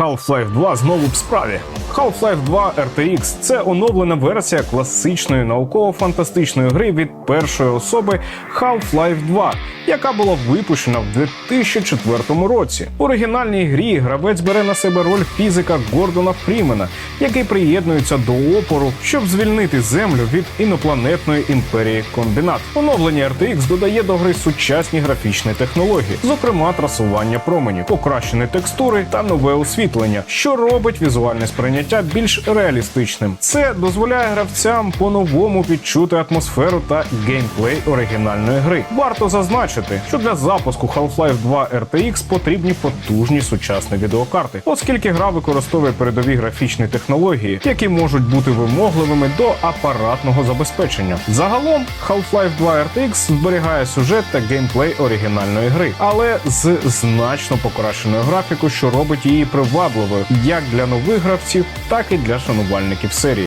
Half-Life 2 знову в справі. Half-Life 2 RTX – це оновлена версія класичної науково-фантастичної гри від першої особи Half-Life 2, яка була випущена в 2004 році. У оригінальній грі гравець бере на себе роль фізика Гордона Фрімена, який приєднується до опору, щоб звільнити землю від інопланетної імперії комбінат. Оновлення RTX додає до гри сучасні графічні технології, зокрема трасування променів, покращені текстури та нове освітлення, що робить візуальне сприйняття більш реалістичним. Це дозволяє гравцям по-новому відчути атмосферу та геймплей оригінальної гри. Варто зазначити, що для запуску Half-Life 2 RTX потрібні потужні сучасні відеокарти, оскільки гра використовує передові графічні технології, які можуть бути вимогливими до апаратного забезпечення. Загалом Half-Life 2 RTX зберігає сюжет та геймплей оригінальної гри, але з значно покращеною графікою, що робить її привабливою як для нових гравців, так і для шанувальників серії.